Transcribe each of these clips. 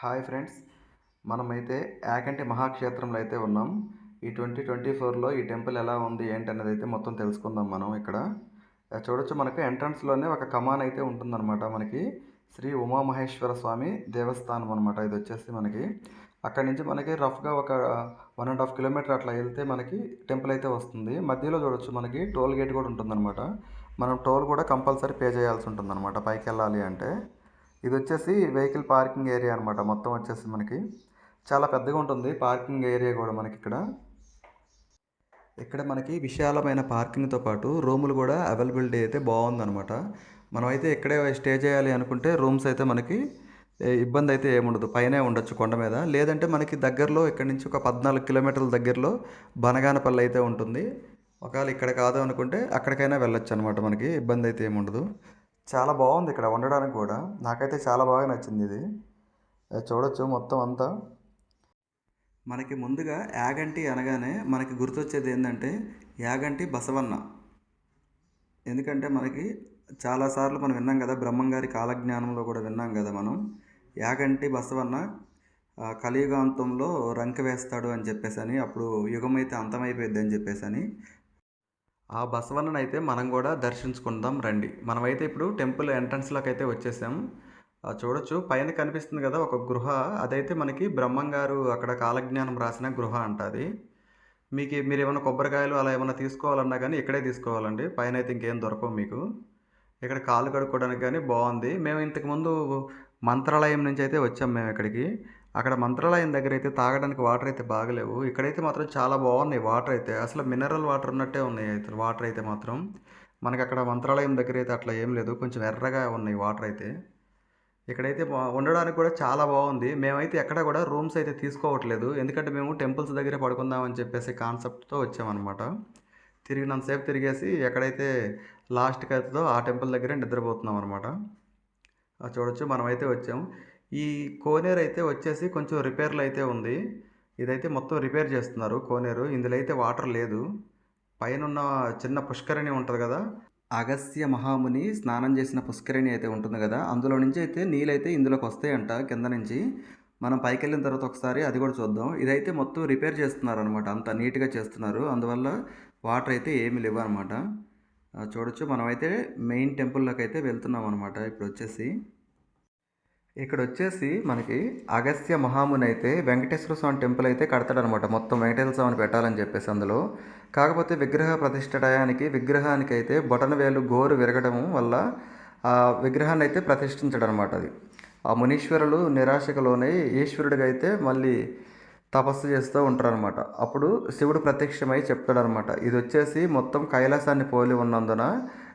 Hi friends మనమైతే యాకంటి మహాక్షేత్రంలో అయితే ఉన్నాం. ఈ ట్వంటీ ట్వంటీ ఫోర్లో ఈ టెంపుల్ ఎలా ఉంది ఏంటి అనేది అయితే మొత్తం తెలుసుకుందాం మనం ఇక్కడ. చూడొచ్చు మనకు ఎంట్రన్స్లోనే ఒక కమాన్ అయితే ఉంటుందన్నమాట మనకి. శ్రీ ఉమామహేశ్వర స్వామి దేవస్థానం అనమాట ఇది వచ్చేసి మనకి. అక్కడి నుంచి మనకి రఫ్గా ఒక వన్ అండ్ హాఫ్ కిలోమీటర్ అట్లా వెళ్తే మనకి టెంపుల్ అయితే వస్తుంది. మధ్యలో చూడొచ్చు మనకి టోల్ గేట్ కూడా ఉంటుందన్నమాట. మనం టోల్ కూడా కంపల్సరీ పే చేయాల్సి ఉంటుందన్నమాట పైకి వెళ్ళాలి అంటే. ఇది వచ్చేసి వెహికల్ పార్కింగ్ ఏరియా అనమాట మొత్తం వచ్చేసి మనకి చాలా పెద్దగా ఉంటుంది. పార్కింగ్ ఏరియా కూడా మనకి ఇక్కడ. ఇక్కడ మనకి విశాలమైన పార్కింగ్తో పాటు రూములు కూడా అవైలబిలిటీ అయితే బాగుందనమాట మనం అయితే ఇక్కడే స్టే చేయాలి అనుకుంటే రూమ్స్ అయితే మనకి ఇబ్బంది అయితే ఏముండదు పైనే ఉండొచ్చు కొండ మీద. లేదంటే మనకి దగ్గరలో ఇక్కడ నుంచి ఒక పద్నాలుగు కిలోమీటర్ల దగ్గరలో బనగానపల్లి అయితే ఉంటుంది. ఒకవేళ ఇక్కడ కాదు అనుకుంటే అక్కడికైనా వెళ్ళొచ్చు అనమాట మనకి. ఇబ్బంది అయితే ఏముండదు చాలా బాగుంది ఇక్కడ ఉండడానికి కూడా. నాకైతే చాలా బాగా నచ్చింది ఇది. అది చూడొచ్చు మొత్తం అంతా. మనకి ముందుగా యాగంటి అనగానే మనకి గుర్తొచ్చేది ఏంటంటే యాగంటి బసవన్న. ఎందుకంటే మనకి చాలాసార్లు మనం విన్నాం కదా బ్రహ్మంగారి కాలజ్ఞానంలో కూడా విన్నాం కదా మనం. యాగంటి బసవన్న కలియుగాంతంలో రంక వేస్తాడు అని చెప్పేసి అని అప్పుడు యుగం అయితే అంతమైపోయింది అని చెప్పేసి అని ఆ బసవన్నను అయితే మనం కూడా దర్శించుకుందాం రండి. మనమైతే ఇప్పుడు టెంపుల్ ఎంట్రన్స్లోకి అయితే వచ్చేసాం. చూడొచ్చు. పైన కనిపిస్తుంది కదా ఒక గృహ. అదైతే మనకి బ్రహ్మంగారు అక్కడ కాలజ్ఞానం రాసిన గృహ అంట అది. మీకు మీరు ఏమైనా కొబ్బరికాయలు అలా ఏమైనా తీసుకోవాలన్నా కానీ ఇక్కడే తీసుకోవాలండి. పైన అయితే ఇంకేం దొరకవు మీకు. ఇక్కడ కాలు కడుక్కోవడానికి కానీ బాగుంది మేము ఇంతకుముందు మంత్రాలయం నుంచి అయితే వచ్చాం మేము ఇక్కడికి. అక్కడ మంత్రాలయం దగ్గర అయితే తాగడానికి వాటర్ అయితే బాగలేవు. ఇక్కడైతే మాత్రం చాలా బాగున్నాయి వాటర్ అయితే అసలు మినరల్ వాటర్ ఉన్నట్టే ఉన్నాయి అయితే వాటర్ అయితే మాత్రం. మనకి అక్కడ మంత్రాలయం దగ్గర అయితే అట్లా ఏం లేదు. కొంచెం ఎర్రగా ఉన్నాయి వాటర్ అయితే ఇక్కడైతే ఉండడానికి కూడా చాలా బాగుంది. మేమైతే ఎక్కడ కూడా రూమ్స్ అయితే తీసుకోవట్లేదు. ఎందుకంటే మేము టెంపుల్స్ దగ్గర పడుకుందామని చెప్పేసి కాన్సెప్ట్తో వచ్చామన్నమాట. తిరిగినంతసేపు తిరిగేసి ఎక్కడైతే లాస్ట్కి అవుతుందో ఆ టెంపుల్ దగ్గరే నిద్రపోతున్నాం అనమాట చూడొచ్చు. మనమైతే వచ్చాము. ఈ కోనేరు అయితే వచ్చేసి కొంచెం రిపేర్లు అయితే ఉంది. ఇదైతే మొత్తం రిపేర్ చేస్తున్నారు కోనేరు. ఇందులో అయితే వాటర్ లేదు. పైన ఉన్న చిన్న పుష్కరిణి ఉంటుంది కదా అగస్త్య మహాముని స్నానం చేసిన పుష్కరిణి అయితే ఉంటుంది కదా అందులో నుంచి అయితే నీళ్ళైతే ఇందులోకి వస్తాయంట కింద నుంచి. మనం పైకి వెళ్ళిన తర్వాత ఒకసారి అది కూడా చూద్దాం. ఇదైతే మొత్తం రిపేర్ చేస్తున్నారు అనమాట అంత నీట్గా చేస్తున్నారు. అందువల్ల వాటర్ అయితే ఏమి లేవు అనమాట చూడొచ్చు. మనమైతే మెయిన్ టెంపుల్లోకి అయితే వెళ్తున్నాం అనమాట ఇప్పుడు వచ్చేసి ఇక్కడ వచ్చేసి మనకి అగస్త్య మహాముని అయితే వెంకటేశ్వర స్వామి టెంపుల్ అయితే కడతాడనమాట. మొత్తం వెంకటేశ్వర స్వామిని పెట్టాలని చెప్పేసి అందులో. కాకపోతే విగ్రహ ప్రతిష్ట టయానికి విగ్రహానికి అయితే బొటన వేలు గోరు విరగడం వల్ల ఆ విగ్రహాన్ని అయితే ప్రతిష్ఠించడనమాట అది. ఆ మునీశ్వరులు నిరాశకు ఈశ్వరుడికి ఈశ్వరుడిగా అయితే మళ్ళీ తపస్సు చేస్తూ ఉంటారనమాట. అప్పుడు శివుడు ప్రత్యక్షమై చెప్తాడనమాట. ఇది వచ్చేసి మొత్తం కైలాసాన్ని పోలి ఉన్నందున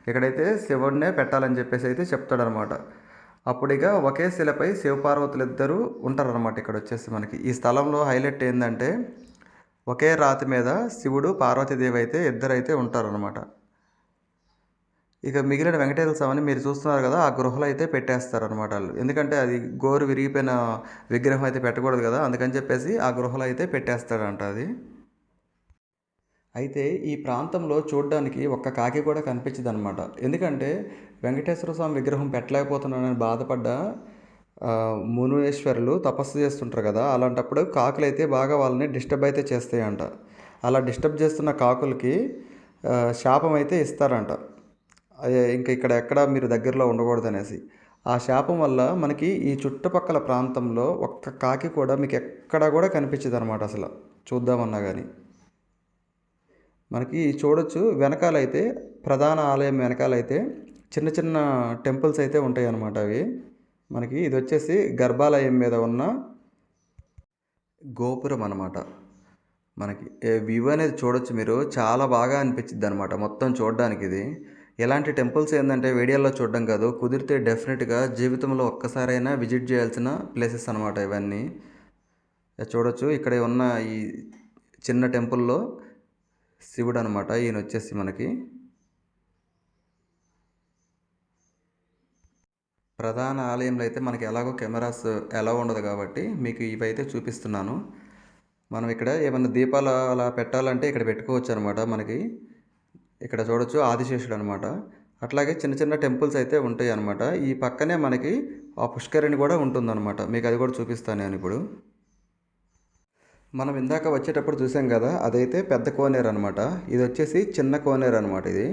ఇక్కడైతే శివుడినే పెట్టాలని చెప్పేసి అయితే చెప్తాడనమాట. అప్పుడు ఇక ఒకే శిలపై శివపార్వతులు ఇద్దరు ఉంటారనమాట ఇక్కడ వచ్చేసి మనకి. ఈ స్థలంలో హైలైట్ ఏంటంటే ఒకే రాతి మీద శివుడు పార్వతీదేవి అయితే ఇద్దరైతే ఉంటారనమాట ఇక మిగిలిన వెంకటేశ్వర స్వామిని మీరు చూస్తున్నారు కదా ఆ గృహలో అయితే పెట్టేస్తారనమాట వాళ్ళు. ఎందుకంటే అది గోరు విరిగిపోయిన విగ్రహం అయితే పెట్టకూడదు కదా అందుకని చెప్పేసి ఆ గృహలో అయితే పెట్టేస్తాడంట అది. అయితే ఈ ప్రాంతంలో చూడడానికి ఒక్క కాకి కూడా కనిపించదు అనమాట ఎందుకంటే వెంకటేశ్వర స్వామి విగ్రహం పెట్టలేకపోతున్నానని బాధపడ్డ ఆ, తపస్సు చేస్తుంటారు కదా అలాంటప్పుడు కాకులు అయితే బాగా వాళ్ళని డిస్టర్బ్ అయితే చేస్తాయంట. అలా డిస్టర్బ్ చేస్తున్న కాకులకి శాపం అయితే ఇస్తారంట. ఇంకా ఇక్కడ ఎక్కడ మీరు దగ్గరలో ఉండకూడదు అనేసి. ఆ శాపం వల్ల మనకి ఈ చుట్టుపక్కల ప్రాంతంలో ఒక్క కాకి కూడా మీకు ఎక్కడా కూడా కనిపించదు అనమాట అసలు. చూద్దామన్నా కానీ మనకి చూడొచ్చు. వెనకాలైతే ప్రధాన ఆలయం వెనకాలైతే చిన్న చిన్న టెంపుల్స్ అయితే ఉంటాయి అన్నమాట అవి. మనకి ఇది వచ్చేసి గర్భాలయం మీద ఉన్న గోపురం అనమాట మనకి వ్యూ అనేది చూడొచ్చు మీరు. చాలా బాగా అనిపించింది అనమాట మొత్తం చూడడానికి ఇది. ఇలాంటి టెంపుల్స్ ఏంటంటే వీడియోలో చూడడం కాదు. కుదిరితే డెఫినెట్గా జీవితంలో ఒక్కసారైనా విజిట్ చేయాల్సిన ప్లేసెస్ అనమాట ఇవన్నీ. చూడొచ్చు. ఇక్కడ ఉన్న ఈ చిన్న టెంపుల్లో శివుడు అనమాట ఈయన వచ్చేసి మనకి ప్రధాన ఆలయంలో అయితే మనకి ఎలాగో కెమెరాస్ ఎలా ఉండదు కాబట్టి మీకు ఇవైతే చూపిస్తున్నాను. మనం ఇక్కడ ఏమైనా దీపాలు అలా పెట్టాలంటే ఇక్కడ పెట్టుకోవచ్చు అనమాట మనకి. ఇక్కడ చూడొచ్చు ఆదిశేషుడు అనమాట అట్లాగే చిన్న చిన్న టెంపుల్స్ అయితే ఉంటాయి అనమాట ఈ పక్కనే మనకి ఆ పుష్కరిణి కూడా ఉంటుందన్నమాట మీకు అది కూడా చూపిస్తాను నేను ఇప్పుడు. మనం ఇందాక వచ్చేటప్పుడు చూసాం కదా అదైతే పెద్ద కోనేరు అనమాట ఇది వచ్చేసి చిన్న కోనేరు అనమాట ఇది.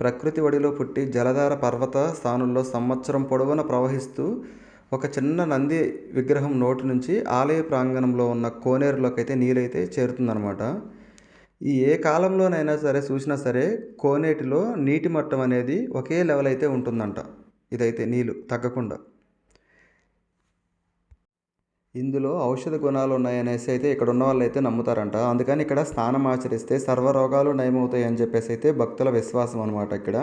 ప్రకృతి ఒడిలో పుట్టి జలధార పర్వత స్థానంలో సంవత్సరం పొడవున ప్రవహిస్తూ ఒక చిన్న నంది విగ్రహం నోటి నుంచి ఆలయ ప్రాంగణంలో ఉన్న కోనేరులోకి అయితే నీరైతే చేరుతుందనమాట ఈ ఏ కాలంలోనైనా సరే చూసినా సరే కోనేటిలో నీటి మట్టం అనేది ఒకే లెవెల్ అయితే ఉంటుందంట. ఇదైతే నీళ్ళు తగ్గకుండా. ఇందులో ఔషధ గుణాలు ఉన్నాయనేసి అయితే ఇక్కడ ఉన్న వాళ్ళు అయితే నమ్ముతారంట. అందుకని ఇక్కడ స్నానం ఆచరిస్తే సర్వరోగాలు నయమవుతాయి అని చెప్పేసి అయితే భక్తుల విశ్వాసం అనమాట ఇక్కడ.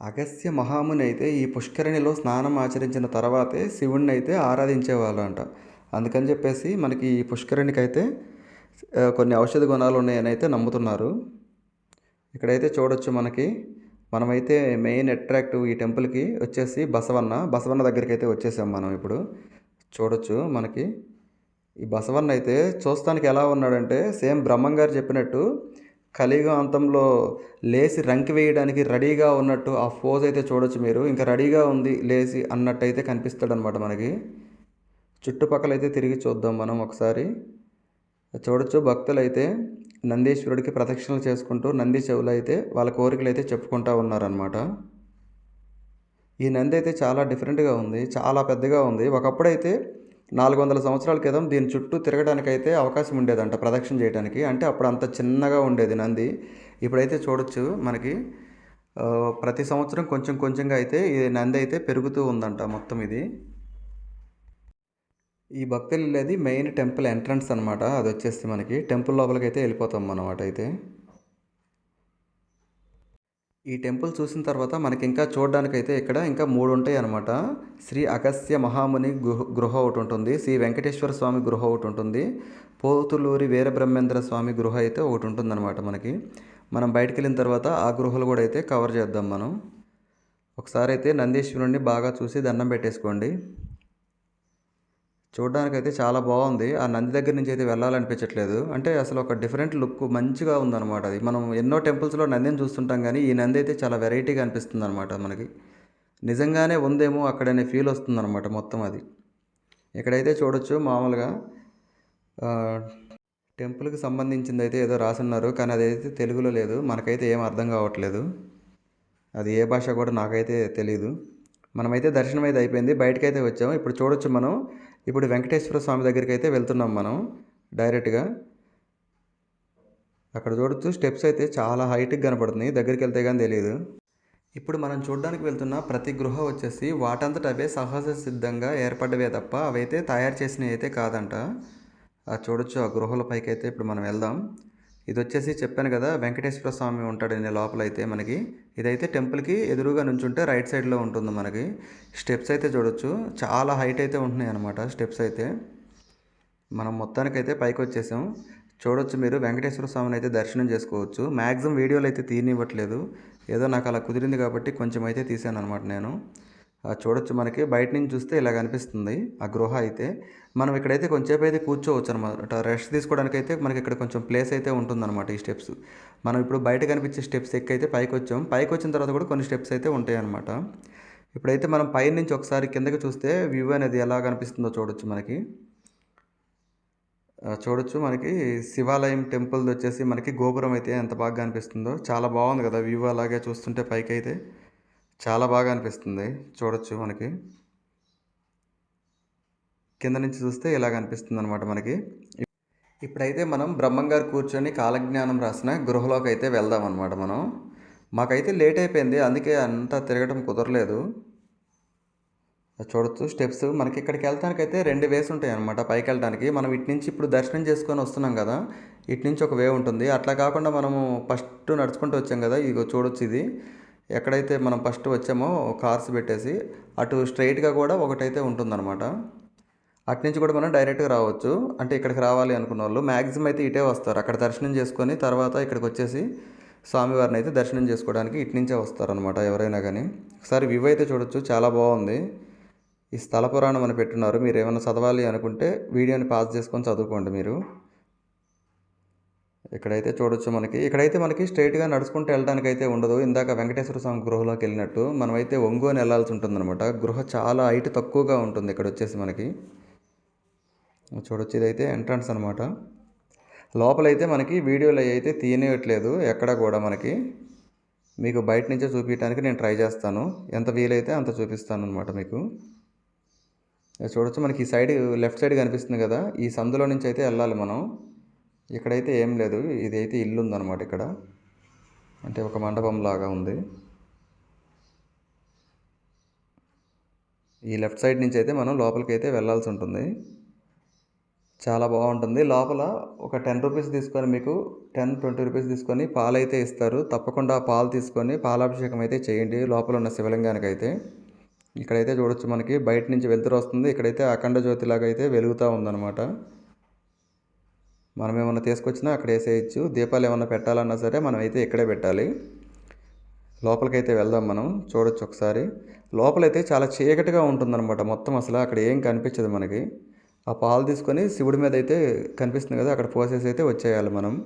అగస్త్య మహాముని అయితే ఈ పుష్కరిణిలో స్నానం ఆచరించిన తర్వాతే శివుణ్ణి అయితే ఆరాధించేవాళ్ళు అంట అందుకని చెప్పేసి మనకి ఈ పుష్కరిణికి అయితే కొన్ని ఔషధ గుణాలు ఉన్నాయని అయితే నమ్ముతున్నారు. ఇక్కడైతే చూడొచ్చు మనకి మనమైతే మెయిన్ అట్రాక్టివ్ ఈ టెంపుల్కి వచ్చేసి బసవన్న బసవన్న దగ్గరికి అయితే వచ్చేసాం మనం ఇప్పుడు. చూడొచ్చు మనకి. ఈ బసవన్న అయితే చూస్తానికి ఎలా ఉన్నాడంటే సేమ్ బ్రహ్మం గారు చెప్పినట్టు కలియుగం అంతంలో లేచి రంకి వేయడానికి రెడీగా ఉన్నట్టు ఆ ఫోజ్ అయితే చూడొచ్చు మీరు. ఇంకా రెడీగా ఉంది లేచి అన్నట్టు అయితే కనిపిస్తాడనమాట మనకి. చుట్టుపక్కల అయితే తిరిగి చూద్దాం మనం ఒకసారి. చూడొచ్చు భక్తులు అయితే నందీశ్వరుడికి ప్రదక్షిణలు చేసుకుంటూ నంది చెవులు అయితే వాళ్ళ కోరికలు అయితే చెప్పుకుంటూ ఉన్నారనమాట ఈ నంది అయితే చాలా డిఫరెంట్గా ఉంది చాలా పెద్దగా ఉంది. ఒకప్పుడైతే నాలుగు వందల సంవత్సరాల క్రితం దీని చుట్టూ తిరగడానికి అయితే అవకాశం ఉండేదంట ప్రదక్షిణ చేయడానికి. అంటే అప్పుడు అంత చిన్నగా ఉండేది నంది. ఇప్పుడైతే చూడొచ్చు మనకి. ప్రతి సంవత్సరం కొంచెం కొంచెంగా అయితే ఈ నంది అయితే పెరుగుతూ ఉందంట మొత్తం ఇది. ఈ భక్తులు వెళ్ళేది మెయిన్ టెంపుల్ ఎంట్రన్స్ అనమాట అది వచ్చేసి మనకి టెంపుల్ లోపలికి అయితే వెళ్ళిపోతాం అన్నమాట అయితే. ఈ టెంపుల్ చూసిన తర్వాత మనకి ఇంకా చూడడానికైతే ఇక్కడ ఇంకా మూడు ఉంటాయి అనమాట శ్రీ అగస్త్య మహాముని గృహ గృహ ఒకటి ఉంటుంది శ్రీ వెంకటేశ్వర స్వామి గృహ ఒకటి ఉంటుంది పోతులూరి వీరబ్రహ్మేంద్ర స్వామి గృహ అయితే ఒకటి ఉంటుందన్నమాట మనకి. మనం బయటికి వెళ్ళిన తర్వాత ఆ గృహలు కూడా అయితే కవర్ చేద్దాం మనం. ఒకసారి అయితే నందీశ్వరుణ్ణి బాగా చూసి దండం పెట్టేసుకోండి. చూడడానికైతే చాలా బాగుంది. ఆ నంది దగ్గర నుంచి అయితే వెళ్ళాలనిపించట్లేదు. అంటే అసలు ఒక డిఫరెంట్ లుక్ మంచిగా ఉందన్నమాట అది. మనం ఎన్నో టెంపుల్స్లో నందిని చూస్తుంటాం కానీ ఈ నంది అయితే చాలా వెరైటీగా అనిపిస్తుంది అనమాట మనకి. నిజంగానే ఉందేమో అక్కడనే ఫీల్ వస్తుందన్నమాట మొత్తం అది. ఇక్కడైతే చూడొచ్చు మామూలుగా టెంపుల్కి సంబంధించింది అయితే ఏదో రాసున్నారు. కానీ అదైతే తెలుగులో లేదు. మనకైతే ఏం అర్థం కావట్లేదు. అది ఏ భాష కూడా నాకైతే తెలియదు మనమైతే దర్శనం అయితే అయిపోయింది. బయటకు అయితే వచ్చాము. ఇప్పుడు చూడొచ్చు మనం. ఇప్పుడు వెంకటేశ్వర స్వామి దగ్గరికి అయితే వెళ్తున్నాం మనం డైరెక్ట్గా. అక్కడ చూడొచ్చు. స్టెప్స్ అయితే చాలా హైట్కి కనపడుతుంది దగ్గరికి వెళ్తే కానీ తెలియదు ఇప్పుడు మనం చూడడానికి వెళ్తున్న ప్రతి గృహ వచ్చేసి వాటంతట అవే సహజ సిద్ధంగా ఏర్పడ్డవే తప్ప అవైతే తయారు చేసినవి అయితే కాదంట. చూడొచ్చు. ఆ గృహల పైకి అయితే ఇప్పుడు మనం వెళ్దాం. ఇది వచ్చేసి చెప్పాను కదా వెంకటేశ్వర స్వామి ఉంటాడు నేను లోపల అయితే మనకి. ఇదైతే టెంపుల్కి ఎదురుగా నుంచుంటే రైట్ సైడ్లో ఉంటుంది మనకి. స్టెప్స్ అయితే చూడొచ్చు. చాలా హైట్ అయితే ఉంటున్నాయి అన్నమాట స్టెప్స్ అయితే. మనం మొత్తానికైతే పైకి వచ్చేసాం. చూడొచ్చు మీరు వెంకటేశ్వర స్వామిని అయితే దర్శనం చేసుకోవచ్చు. మ్యాక్సిమం వీడియోలు అయితే తీయనివ్వట్లేదు. ఏదో నాకు అలా కుదిరింది కాబట్టి కొంచెం అయితే తీసాను అనమాట నేను. చూడొచ్చు మనకి. బయట నుంచి చూస్తే ఇలా కనిపిస్తుంది ఆ గృహ అయితే మనం ఇక్కడైతే కొంచెంసేపు అయితే కూర్చోవచ్చు అనమాట రెస్ట్ తీసుకోవడానికి అయితే మనకి ఇక్కడ కొంచెం ప్లేస్ అయితే ఉంటుందన్నమాట ఈ స్టెప్స్. మనం ఇప్పుడు బయట కనిపించే స్టెప్స్ ఎక్కి అయితే పైకి వచ్చాం పైకి వచ్చిన తర్వాత కూడా కొన్ని స్టెప్స్ అయితే ఉంటాయి అనమాట ఇప్పుడైతే మనం పైన నుంచి ఒకసారి కిందకి చూస్తే వ్యూ అనేది ఎలా కనిపిస్తుందో చూడొచ్చు మనకి. చూడొచ్చు మనకి శివాలయం టెంపుల్ వచ్చేసి మనకి గోపురం అయితే ఎంత బాగా అనిపిస్తుందో చాలా బాగుంది కదా వ్యూ అలాగే చూస్తుంటే పైకి అయితే చాలా బాగా అనిపిస్తుంది చూడొచ్చు మనకి. కింద నుంచి చూస్తే ఇలాగ అనిపిస్తుంది అనమాట మనకి. ఇప్పుడైతే మనం బ్రహ్మంగారు కూర్చొని కాలజ్ఞానం రాసిన గృహలోకి అయితే వెళ్దాం అనమాట మనం. మాకైతే లేట్ అయిపోయింది అందుకే అంతా తిరగటం కుదరలేదు. అది చూడొచ్చు స్టెప్స్ మనకి ఇక్కడికి వెళ్ళటానికి అయితే రెండు వేస్ ఉంటాయి అనమాట పైకి వెళ్ళడానికి మనం ఇటు నుంచి ఇప్పుడు దర్శనం చేసుకొని వస్తున్నాం కదా ఇటు నుంచి ఒక వే ఉంటుంది. అట్లా కాకుండా మనము ఫస్ట్ నడుచుకుంటూ వచ్చాం కదా ఇగో చూడొచ్చు ఇది. ఎక్కడైతే మనం ఫస్ట్ వచ్చామో కార్స్ పెట్టేసి అటు స్ట్రైట్గా కూడా ఒకటైతే ఉంటుందన్నమాట. అటు నుంచి కూడా మనం డైరెక్ట్గా రావచ్చు. అంటే ఇక్కడికి రావాలి అనుకున్న వాళ్ళు మ్యాక్సిమం అయితే ఇటే వస్తారు. అక్కడ దర్శనం చేసుకొని తర్వాత ఇక్కడికి వచ్చేసి స్వామివారిని అయితే దర్శనం చేసుకోవడానికి ఇటు నుంచే వస్తారనమాట ఎవరైనా కానీ ఒకసారి వ్యూ అయితే చూడొచ్చు. చాలా బాగుంది. ఈ స్థల పురాణం అని పెట్టున్నారు. మీరు ఏమైనా చదవాలి అనుకుంటే వీడియోని పాజ్ చేసుకొని చదువుకోండి మీరు. ఇక్కడైతే చూడొచ్చు మనకి ఇక్కడైతే మనకి స్ట్రైట్గా నడుచుకుంటూ వెళ్ళడానికి అయితే ఉండదు. ఇందాక వెంకటేశ్వర స్వామి గృహలోకి వెళ్ళినట్టు మనమైతే ఒంగోని వెళ్ళాల్సి ఉంటుందన్నమాట. గృహ చాలా హైట్ తక్కువగా ఉంటుంది ఇక్కడ వచ్చేసి మనకి. చూడొచ్చు ఇదైతే ఎంట్రన్స్ అనమాట లోపలైతే మనకి వీడియోలు అయితే తీయనివ్వట్లేదు ఎక్కడ కూడా మనకి. మీకు బయట నుంచే చూపించడానికి నేను ట్రై చేస్తాను. ఎంత వీలైతే అంత చూపిస్తాను అనమాట మీకు. చూడొచ్చు మనకి ఈ సైడ్ లెఫ్ట్ సైడ్ కనిపిస్తుంది కదా. ఈ సందులో నుంచి అయితే వెళ్ళాలి మనం. ఇక్కడైతే ఏం లేదు. ఇది అయితే ఇల్లు ఉందన్నమాట ఇక్కడ. అంటే ఒక మండపం లాగా ఉంది. ఈ లెఫ్ట్ సైడ్ నుంచి అయితే మనం లోపలికి అయితే వెళ్ళాల్సి ఉంటుంది చాలా బాగుంటుంది. లోపల ఒక టెన్ రూపీస్ తీసుకొని మీకు టెన్ ట్వంటీ రూపీస్ తీసుకొని పాలు అయితే ఇస్తారు. తప్పకుండా ఆ పాలు తీసుకొని పాలాభిషేకం అయితే చేయండి. లోపల ఉన్న శివలింగానికి అయితే ఇక్కడైతే చూడొచ్చు మనకి. బయట నుంచి వెలుతురు వస్తుంది. ఇక్కడైతే అఖండ జ్యోతిలాగా అయితే వెలుగుతూ ఉందన్నమాట. మనం ఏమన్నా తీసుకొచ్చినా అక్కడ వేసేయచ్చు. దీపాలు ఏమన్నా పెట్టాలన్నా సరే మనం అయితే ఇక్కడే పెట్టాలి. లోపలికైతే వెళ్దాం మనం. చూడొచ్చు ఒకసారి. లోపలైతే చాలా చీకటిగా ఉంటుందన్నమాట మొత్తం అసలు. అక్కడ ఏం కనిపించదు మనకి. ఆ పాలు తీసుకొని శివుడి మీద అయితే కనిపిస్తుంది కదా అక్కడ పోసేసి అయితే వచ్చేయాలి మనం.